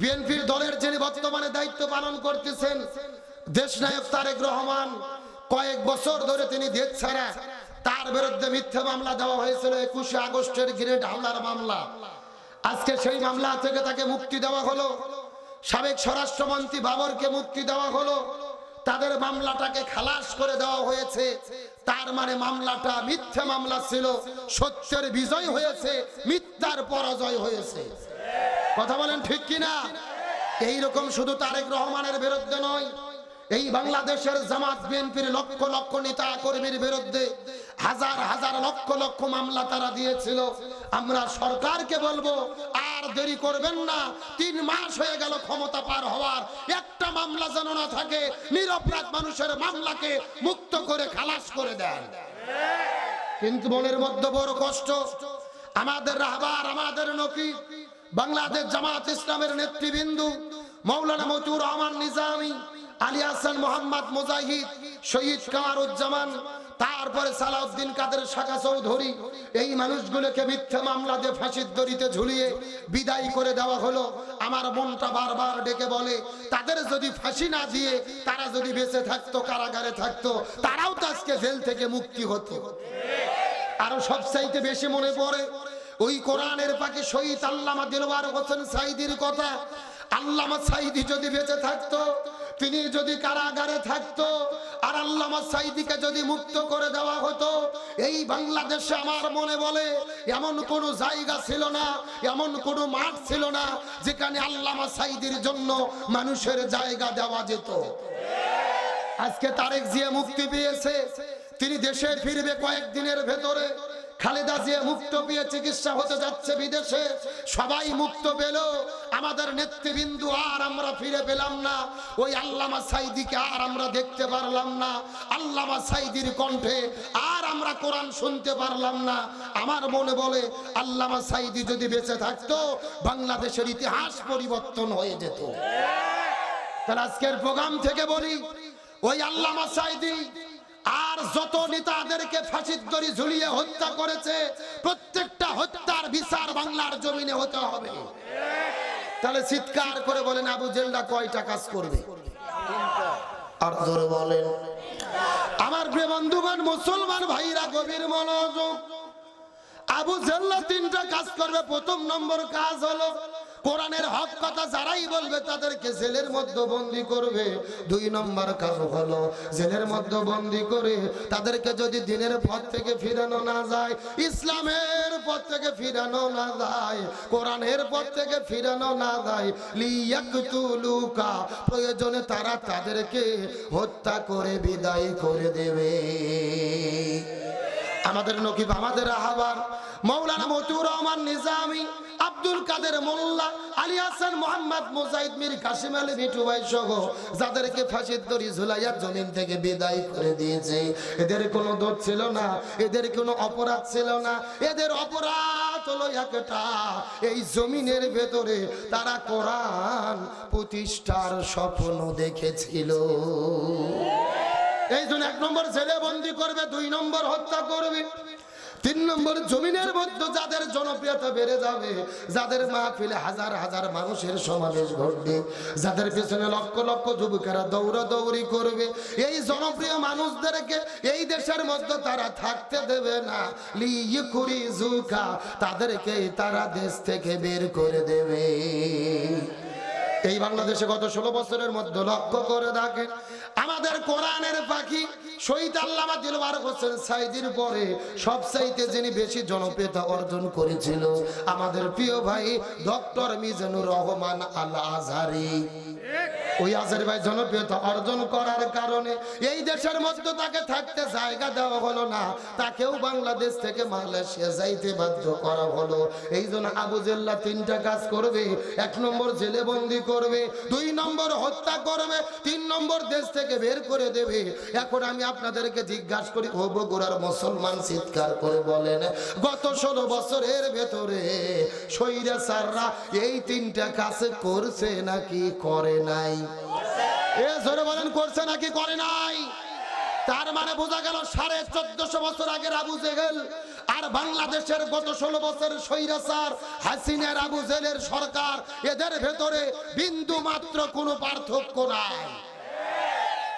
বিএনপির দলের যিনি বর্তমানে দায়িত্ব পালন করতেছেন দেশ নায়ক তারেক রহমান, কয়েক বছর ধরে তিনি দেশ ছাড়া, তার বিরুদ্ধে মিথ্যা মামলা দেওয়া হয়েছিল একুশে আগস্টের গ্রেড হামলার মামলা। আজকে সেই মামলা থেকে তাকে মুক্তি দেওয়া হলো। সাবেক স্বরাষ্ট্রমন্ত্রী বাবরকে মুক্তি দেওয়া হলো। তাদের মামলাটাকে খালাস করে দেওয়া হয়েছে। তার মানে মামলাটা মিথ্যা মামলা ছিল, সত্যের বিজয় হয়েছে, মিথ্যার পরাজয় হয়েছে। কথা বলেন ঠিক কিনা? এই রকম শুধু তারেক রহমানের বিরুদ্ধে নয়, এই বাংলাদেশের জামাত বিএনপির লক্ষ লক্ষ নেতা কর্মীর বিরুদ্ধে হাজার হাজার লক্ষ লক্ষ মামলা তারা দিয়েছিল। আমরা সরকারকে বলব, আর দেরি করবেন না, তিন মাস হয়ে গেল ক্ষমতা পার হওয়ার। একটা মামলা যেন না থাকে, নিরপরাধ মানুষের মামলাকে মুক্ত করে খালাস করে দেন। কিন্তু মনের মধ্যে বড় কষ্ট। আমাদের রাহবার, আমাদের নকি বাংলাদেশ জামাত ইসলামের নেতৃবৃন্দু মৌলানা মতুর রহমান নিজামী, আলী হাসান মোহাম্মদ মুজাহিদ, শহীদ কামারুজ্জামান, তারপরে সালাউদ্দিন কাদের শাখা চৌধুরী, এই মানুষগুলোকে মিথ্যা মামলা দিয়ে ফাঁসির দড়িতে ঝুলিয়ে বিদায় করে দেওয়া হলো। আমার মনটা বারবার ডেকে বলে, তাদের যদি ফাঁসি না দিয়ে তারা যদি বেঁচে থাকতো, কারাগারে থাকতো, তারাও তো আজকে জেল থেকে মুক্তি হতো। আরও সবচাইতে বেশি মনে পড়ে ওই কোরআনের পাখি শহীদ আল্লামা দিলবার হোসেন সাইদির কথা। আল্লামা সাইদি যদি বেঁচে থাকতো, তিনি যদি কারাগারে থাকতো, আর আল্লামা সাইদিকে যদি মুক্ত করে দেওয়া হতো, এই বাংলাদেশে আমার মনে বলে, এমন কোনো জায়গা ছিল না, এমন কোনো মাঠ ছিল না, যেখানে আল্লামা সাইদির জন্য মানুষের জায়গা দেওয়া যেত। আজকে তারেক জিয়া মুক্তি পেয়েছে, তিনি দেশে ফিরবে কয়েকদিনের ভেতরে। খালেদা জিয়া মুক্ত পেয়ে চিকিৎসা হতে যাচ্ছে বিদেশে। সবাই মুক্ত পেল। আমাদের নেতৃবৃন্দু আর আমরা ফিরে পেলাম না। ওই আল্লামা সাইদিকে আর আমরা দেখতে পারলাম না। আল্লামা সাইদির কণ্ঠে আর আমরা কোরআন শুনতে পারলাম না। আমার মনে বলে, আল্লামা সাইদি যদি বেঁচে থাকতো, বাংলাদেশের ইতিহাস পরিবর্তন হয়ে যেত। তাহলে আজকের প্রোগ্রাম থেকে বলি, ওই আল্লামা সাইদি আর যত নেতাদেরকে ফাঁসির দড়ি ঝুলিয়ে হত্যা করেছে, প্রত্যেকটা হত্যার বিচার বাংলার জমিনে হতে হবে। তাহলে চিৎকার করে বলেন, আবু জেলটা কয়টা কাজ করবে? আমার বন্ধুগণ, মুসলমান ভাইরা, গভীর মনোযোগ। আবু জেল্লা তিনটা কাজ করবে। প্রথম নম্বর কাজ হলো কোরআনের হক কথা যারাই বলবে তাদেরকে জেলের মধ্যে বন্দি করবে। দুই নম্বর কাজ হলো, জেলের মধ্যে বন্দি করে তাদেরকে যদি দিনের পথ থেকে ফিরানো না যায়, ইসলামের পথ থেকে ফিরানো না যায়, কোরআনের পথ থেকে ফিরানো না যায়, লিয়াকতুলুকা, প্রয়োজনে তারা তাদেরকে হত্যা করে, বিদায় করে দেবে। আমাদের নকিব, আমাদের আহ্বান, মৌলানা মতুর রহমান নিজামি আব্দুল কাদের মোল্লা, আলী হাসান, মোহাম্মদ মুজাহিদ, মীর কাসিম আলী, মিঠু ভাই সহ যাদেরকে ফাঁসির দড়ি ঝুলাইয়া জমিন থেকে বিদায় করে দিয়েছে। এদের কোনো দোষ ছিল না, এদের কোনো অপরাধ ছিল না। এদের অপরাধ হলো একটা, এই জমিনের ভেতরে তারা কোরআন প্রতিষ্ঠার স্বপ্ন দেখেছিল। এই জন্য এক নম্বর ছেলে বন্দি করবে, দুই নম্বর হত্যা করবে। তিন নম্বর জমিনের মধ্যে যাদের জনপ্রিয়তা বেড়ে যাবে, যাদের মাহফিলে হাজার হাজার মানুষের সমাবেশ ঘটবে, যাদের পেছনে লক্ষ লক্ষ যুবকেরা দৌড়া দৌড়ি করবে, এই জনপ্রিয় মানুষদেরকে এই দেশের মধ্যে তারা থাকতে দেবে না। লিখুরি জুকা তাদেরকে তারা দেশ থেকে বের করে দেবে। এই বাংলাদেশে গত ষোলো বছরের মধ্যে লক্ষ্য করে দেখেন, আমাদের কোরআনের পাখি শহীদ আল্লামা দিলবার হোসেন সাইদির পরে সবচাইতে যিনি বেশি জনপ্রিয়তা অর্জন করেছিল আমাদের প্রিয় ভাই ডক্টর মিজানুর রহমান আল আজহারি ওই আজহারি ভাই জনপ্রিয়তা অর্জন করার কারণে এই দেশের মধ্যে তাকে থাকতে জায়গা দেওয়া হলো না, তাকেও বাংলাদেশ থেকে মালয়েশিয়া যাইতে বাধ্য করা হলো। এই জন্য আবু জেল্লা তিনটা কাজ করবে, এক নম্বর জেলে বন্দি করবে, দুই নম্বর হত্যা করবে, তিন নম্বর দেশ থেকে বের করে দেবে। এখন আমি আপনাদেরকে জিজ্ঞাসা করি ও বগুড়ার মুসলমান চিৎকার করে বলেন, গত ষোলো বছরের ভেতরে সৈরা সাররা এই তিনটা কাছে করছে নাকি করে নাই? এ বলেন, করছে নাকি করে নাই? তার মানে বোঝা গেল সাড়ে চোদ্দশো বছর আগের আবু জেহেল আর বাংলাদেশের গত ষোলো বছরের স্বৈরাচার হাসিনার আবু জেলের সরকার, এদের ভেতরে বিন্দু মাত্র কোনো পার্থক্য নাই।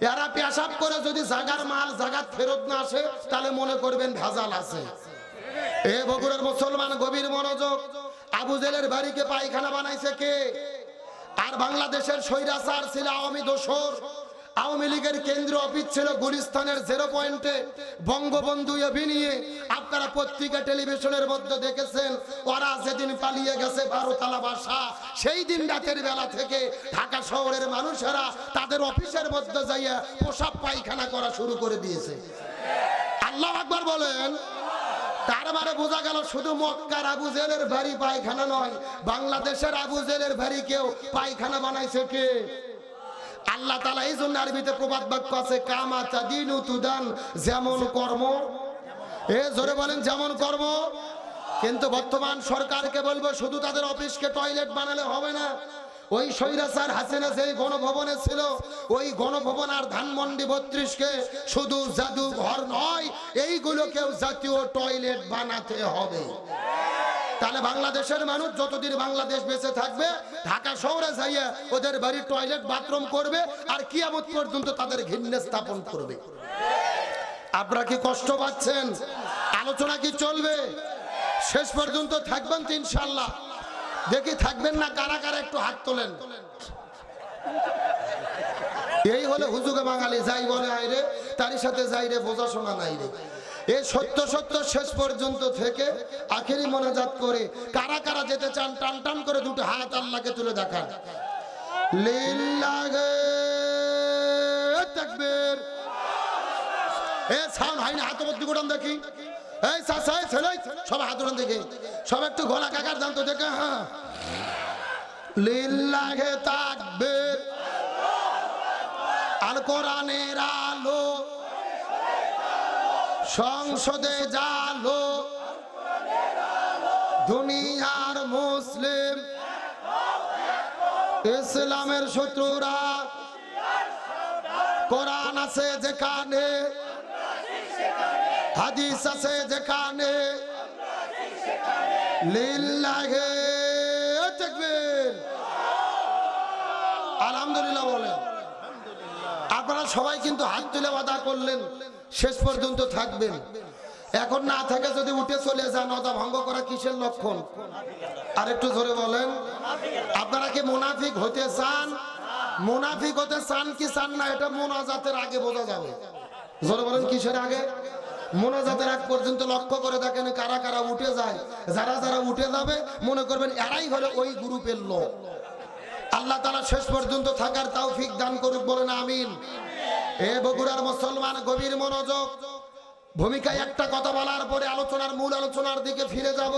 এরা পেশাব করে যদি জাগার মাল জাগাত ফেরত না আসে, তাহলে মনে করবেন ভেজাল আছে। এ বগুড়ার মুসলমান গভীর মনোযোগ। আবু জেলের বাড়িকে পায়খানা বানাইছে কে? আর বাংলাদেশের স্বৈরাচার ছিল আওয়ামী দোসর আওয়ামী লীগের কেন্দ্রীয় অফিস ছিল গুলিস্তানের জিরো পয়েন্টে বঙ্গবন্ধু এভি নিয়ে আপনারা পত্রিকা, টেলিভিশনের মধ্যে দেখেছেন, ওরা যেদিন পালিয়ে গেছে বারোতলা বাসা, সেই দিন রাতের বেলা থেকে ঢাকা শহরের মানুষেরা তাদের অফিসের মধ্যে যাইয়া পোশাক পায়খানা করা শুরু করে দিয়েছে। আল্লাহ আকবর বলেন, তার মানে বোঝা গেল শুধু মক্কার আবু জেলের বাড়ি পায়খানা নয়, বাংলাদেশের আবু জেলের বাড়ি কেউ পায়খানা বানাইছে কে? আল্লাহ তালা এই জন্য আরবিতে প্রবাদ বাক্য আছে, কামা চাদিন তুদান, যেমন কর্ম। এ, জোরে বলেন, যেমন কর্ম। কিন্তু বর্তমান সরকারকে বলব, শুধু তাদের অফিসকে টয়লেট বানালে হবে না। ওই সৈরাসার হাসিনা যেই গণভবনে ছিল, ওই গণভবন আর ধানমন্ডি বত্রিশকে শুধু জাদুঘর নয় এইগুলোকেও জাতীয় টয়লেট বানাতে হবে। তাহলে বাংলাদেশের মানুষ যতদিন বাংলাদেশ বেঁচে থাকবে, ঢাকা শহরে যাইয়া ওদের বাড়ির টয়লেট বাথরুম করবে আর কিয়ামত পর্যন্ত তাদের ঘৃণ্য স্থাপন করবে। আপনারা কি কষ্ট পাচ্ছেন? আলোচনা কি চলবে? শেষ পর্যন্ত থাকবেন তো ইনশাল্লাহ দেখি থাকবেন না কারা কারা একটু হাত তোলেন। এই হলে হুজুগে বাঙালি, যাই বলে আইরে, তারই সাথে যাই রে বোঝা শোনা নাই রে। এই সত্য সত্য শেষ পর্যন্ত থেকে আখেরি মনাজাত করে কারা কারা যেতে চান, টান টান করে দুটো হাত আল্লাহকে তুলে দেখান। এ না, হাত দেখি। ছেলে সব হাত দেখি। সব একটু জানতো দেখে হ্যাঁ। আলো সংসদে জালো। দুনিয়ার মুসলিম। ইসলামের শত্রুরা। কোরআন আছে যেখানে। হাদিস আছে যেখানে। লিল্লাহে তাকবীর। আলহামদুলিল্লাহ বলেন। আপনারা সবাই কিন্তু হাত তুলে বাধা করলেন। শেষ পর্যন্ত থাকবেন। এখন না থাকে যদি উঠে চলে যান অদা ভঙ্গ করা কিসের লক্ষণ? আর একটু ধরে বলেন, আপনারা কি মোনাফিক হতে চান? মোনাফিক হতে চান কি চান না, এটা মোনাজাতের আগে বোঝা যাবে। জোরে বলেন, কিসের আগে? মোনাজাতের আগ পর্যন্ত লক্ষ্য করে দেখেন কারা কারা উঠে যায়। যারা যারা উঠে যাবে, মনে করবেন এরাই হলো ওই গ্রুপের লোক। আল্লাহ তালা শেষ পর্যন্ত থাকার তাও ফিক দান করুক, বলেন আমিন। এ বগুড়ার মুসলমান গভীর মনোযোগ। ভূমিকায় একটা কথা বলার পরে আলোচনার মূল আলোচনার দিকে ফিরে যাব।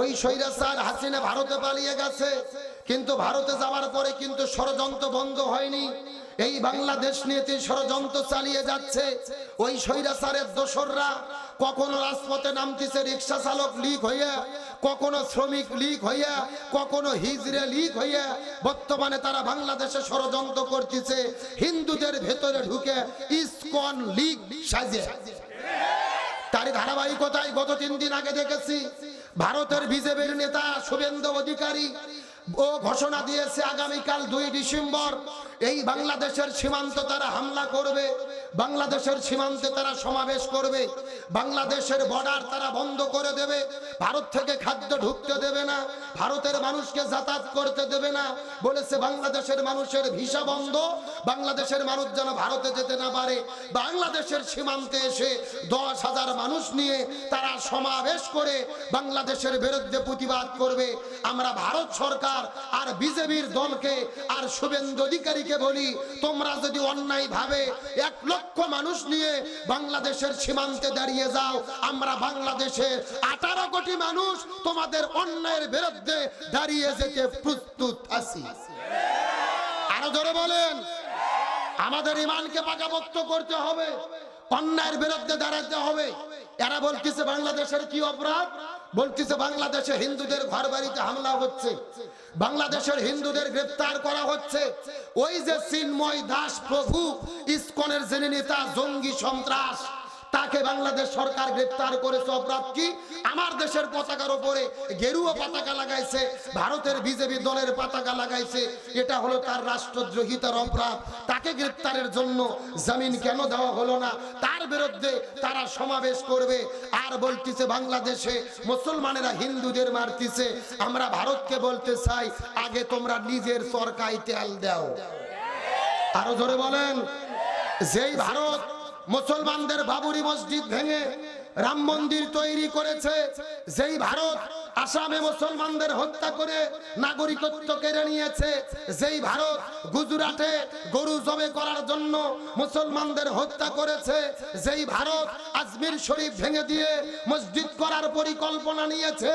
ওই স্বৈরাচার হাসিনা ভারতে পালিয়ে গেছে। কিন্তু ভারতে যাওয়ার পরে কিন্তু ষড়যন্ত্র বন্ধ হয়নি। এই বাংলাদেশ নিয়ে তিনি ষড়যন্ত্র চালিয়ে যাচ্ছে, ওই স্বৈরাচারের দোসররা কখনো রাজপথে নামতেছে রিক্সা চালক লিক হইয়া কখনো শ্রমিক লীগ হইয়া, কখনো হিজড়ে লীগ হইয়া, বর্তমানে তারা বাংলাদেশে ষড়যন্ত্র করতেছে। হিন্দুদের ভেতরে ঢুকে ইসকন লিগ সাজে। তারই ধারাবাহিকতায় গত তিন দিন আগে দেখেছি, ভারতের বিজেপির নেতা শুভেন্দু অধিকারী ও ঘোষণা দিয়েছে আগামীকাল দুই ডিসেম্বর এই বাংলাদেশের সীমান্ত তারা হামলা করবে, বাংলাদেশের সীমান্তে তারা সমাবেশ করবে, বাংলাদেশের বর্ডার তারা বন্ধ করে দেবে, ভারত থেকে খাদ্য ঢুকতে দেবে না, ভারতের মানুষকে যাতায়াত করতে দেবে না, বলেছে বাংলাদেশের মানুষের ভিসা বন্ধ, বাংলাদেশের মানুষ যেন ভারতে যেতে না পারে। বাংলাদেশের সীমান্তে এসে দশ হাজার মানুষ নিয়ে তারা সমাবেশ করে বাংলাদেশের বিরুদ্ধে প্রতিবাদ করবে। আমরা ভারত সরকার আর বিজেপির দলকে আর শুভেন্দু অধিকারীকে আধিকারিককে বলি, তোমরা যদি অন্যায় ভাবে, এক লক্ষ মানুষ নিয়ে বাংলাদেশের সীমান্তে দাঁড়িয়ে যাও, আমরা বাংলাদেশে আঠারো কোটি মানুষ তোমাদের অন্যায়ের বিরুদ্ধে দাঁড়িয়ে যেতে প্রস্তুত আছি। আরও জোরে বলেন, আমাদের ইমানকে পাকাপোক্ত করতে হবে, অন্যায়ের বিরুদ্ধে দাঁড়াতে হবে। এরা বলতেছে, বাংলাদেশের কি অপরাধ? বলতেছে, বাংলাদেশে হিন্দুদের ঘর বাড়িতে হামলা হচ্ছে। বাংলাদেশের হিন্দুদের গ্রেপ্তার করা হচ্ছে। ওই যে চিন্ময় দাস প্রভু, ইস্কনের জেনে নেতা, জঙ্গি সন্ত্রাস তাকে বাংলাদেশ সরকার গ্রেফতার করেছে অপরাধ কি আমার দেশের পতাকার উপরে গেরুয়া পতাকা লাগাইছে, ভারতের বিজেপি দলের পতাকা লাগাইছে। এটা হলো তার রাষ্ট্রদ্রোহিতার অপরাধ। তাকে গ্রেফতারের জন্য জামিন কেন দেওয়া হলো না? তার বিরুদ্ধে তারা সমাবেশ করবে। আর বলতেছে, বাংলাদেশে মুসলমানেরা হিন্দুদের মারতেছে। আমরা ভারতকে বলতে চাই, আগে তোমরা নিজের সরকারি তেল দাও। আরও জোরে বলেন, যেই ভারত মুসলমানদের বাবুরি মসজিদ ভেঙে রাম মন্দির তৈরি করেছে। যেই ভারত আসামে মুসলমানদের হত্যা করে নাগরিকত্ব কেড়ে নিয়েছে। যেই ভারত গুজরাটে গরু জবে করার জন্য মুসলমানদের হত্যা করেছে, যেই ভারত আজমির শরীফ ভেঙে দিয়ে মসজিদ করার পরিকল্পনা নিয়েছে,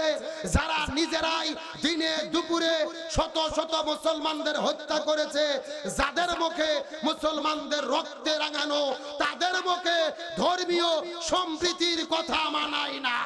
যারা নিজেরাই দিনে দুপুরে শত শত মুসলমানদের হত্যা করেছে, যাদের মুখে মুসলমানদের রক্তে রাঙানো, তাদের মুখে ধর্মীয় সম্প্রীতির কথা মানায় না।